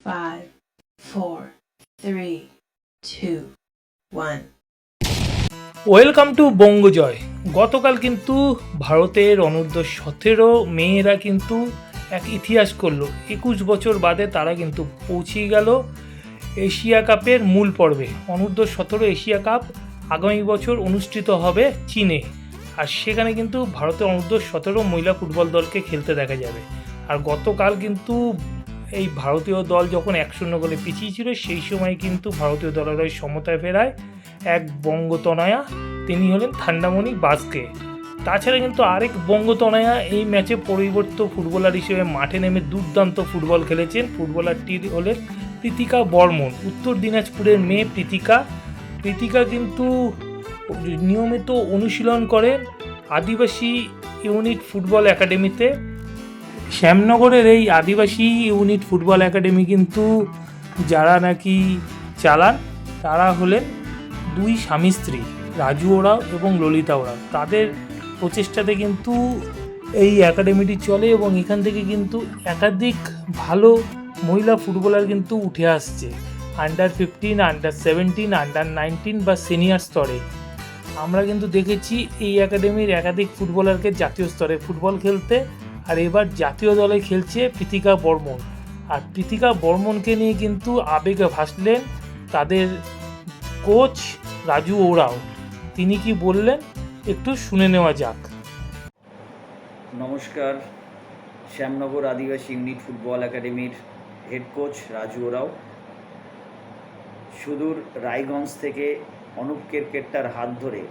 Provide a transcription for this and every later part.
five, four, three, two, one. Welcome to Bangajoy গতকাল কিন্তু ভারতের অনূর্ধ্ব সতেরো মেয়েরা কিন্তু এক ইতিহাস করল। একুশ বছর বাদে তারা কিন্তু পৌঁছে গেল এশিয়া কাপের মূল পর্বে। অনূর্ধ্ব সতেরো এশিয়া কাপ আগামী বছর অনুষ্ঠিত হবে চীনে। আর সেখানে কিন্তু ভারতের অনূর্ধ্ব সতেরো মহিলা ফুটবল দলকে খেলতে দেখা যাবে। আর গতকাল কিন্তু এই ভারতীয় দল যখন এক শূন্য গোলে পিছিয়ে ছিল সেই সময় কিন্তু ভারতীয় দলের সমতায় ফেরায় এক বঙ্গতনয়া। তিনি হলেন ঠান্ডামণি বাসকে। তাছাড়া কিন্তু আরেক বঙ্গতনয়া এই ম্যাচে পরিবর্তিত ফুটবলার হিসেবে মাঠে নেমে দুর্দান্ত ফুটবল খেলেছেন। ফুটবলারটি হলেন প্রীতিকা বর্মন। উত্তর দিনাজপুরের মেয়ে প্রীতিকা। প্রীতিকা কিন্তু নিয়মিত অনুশীলন করেন আদিবাসী ইউনিট ফুটবল একাডেমিতে। শ্যামনগরের এই আদিবাসী ইউনিট ফুটবল একাডেমি কিন্তু যারা নাকি চালান, তারা হলেন দুই স্বামী স্ত্রী, রাজু ওরাও এবং ললিতা ওরাও। তাদের প্রচেষ্টাতে কিন্তু এই একাডেমিটি চলে এবং এখান থেকে কিন্তু একাধিক ভালো মহিলা ফুটবলার কিন্তু উঠে আসছে। Under fifteen under seventeen under nineteen বা সিনিয়র স্তরে। আমরা কিন্তু দেখেছি এই একাডেমির একাধিক ফুটবলারকে জাতীয় স্তরে ফুটবল খেলতে আর এবার জাতীয় দলে খেলছে প্রীতিকা বর্মন আর প্রীতিকা বর্মনকে নিয়ে কিন্তু আবেগে ভাসলেন তাদের কোচ রাজু ওরাও। তিনি কি বললেন? একটু শুনে নেওয়া যাক। নমস্কার, শ্যামনগর আদিবাসী ইউনিট ফুটবল একাডেমির হেড কোচ রাজু ওরাও। সুদূর রায়গঞ্জ থেকে অনুপ কেরকেট্টার হাত ধরে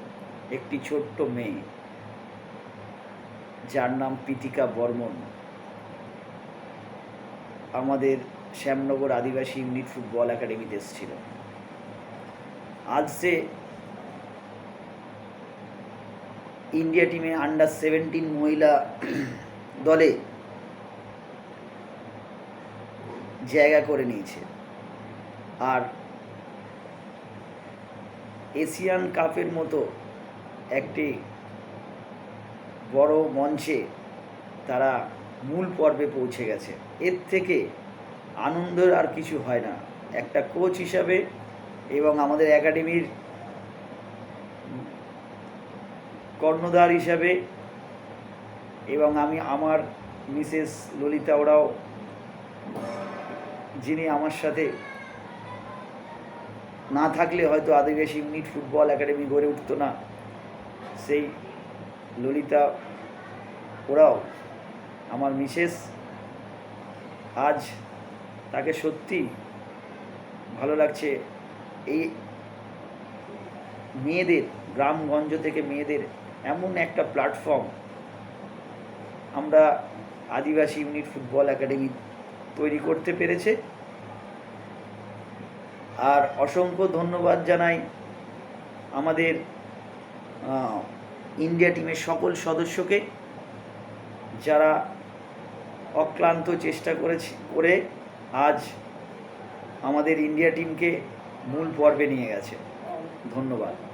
একটি ছোট্ট মেয়ে যার নাম প্রীতিকা বর্মন। আমাদের শ্যামনগর আদিবাসী ইউনিট ফুটবল একাডেমিতে এসেছিল। আজ সে ইন্ডিয়া টিমে আন্ডার সেভেন্টিন মহিলা দলে জায়গা করে নিয়েছে। আর এশিয়ান কাপের মতো একটি বড় মঞ্চে তারা মূল পর্বে পৌঁছে গেছে। এর থেকে আনন্দের আর কিছু হয় না। একটা কোচ হিসাবে এবং আমাদের একাডেমির কর্ণধার হিসাবে এবং আমি, আমার মিসেস ললিতা ওরাও, যিনি আমার সাথে না থাকলে হয়তো আদিবাসী ইউনিট ফুটবল একাডেমি গড়ে উঠতো না। সেই ললিতা, ওরাও, আমার মিসেস, আজ তাকে সত্যি ভালো লাগছে। এই মেয়েদের, গ্রামগঞ্জ থেকে মেয়েদের এমন একটা প্ল্যাটফর্ম আমরা আদিবাসী ইউনিট ফুটবল একাডেমি তৈরি করতে পেরেছে। আর অসংখ্য ধন্যবাদ জানাই আমাদের ইন্ডিয়া টিমের সকল সদস্যকে যারা অক্লান্ত চেষ্টা করেছে, করে আজ আমাদের ইন্ডিয়া টিমকে মূল পর্বে নিয়ে গেছে। ধন্যবাদ।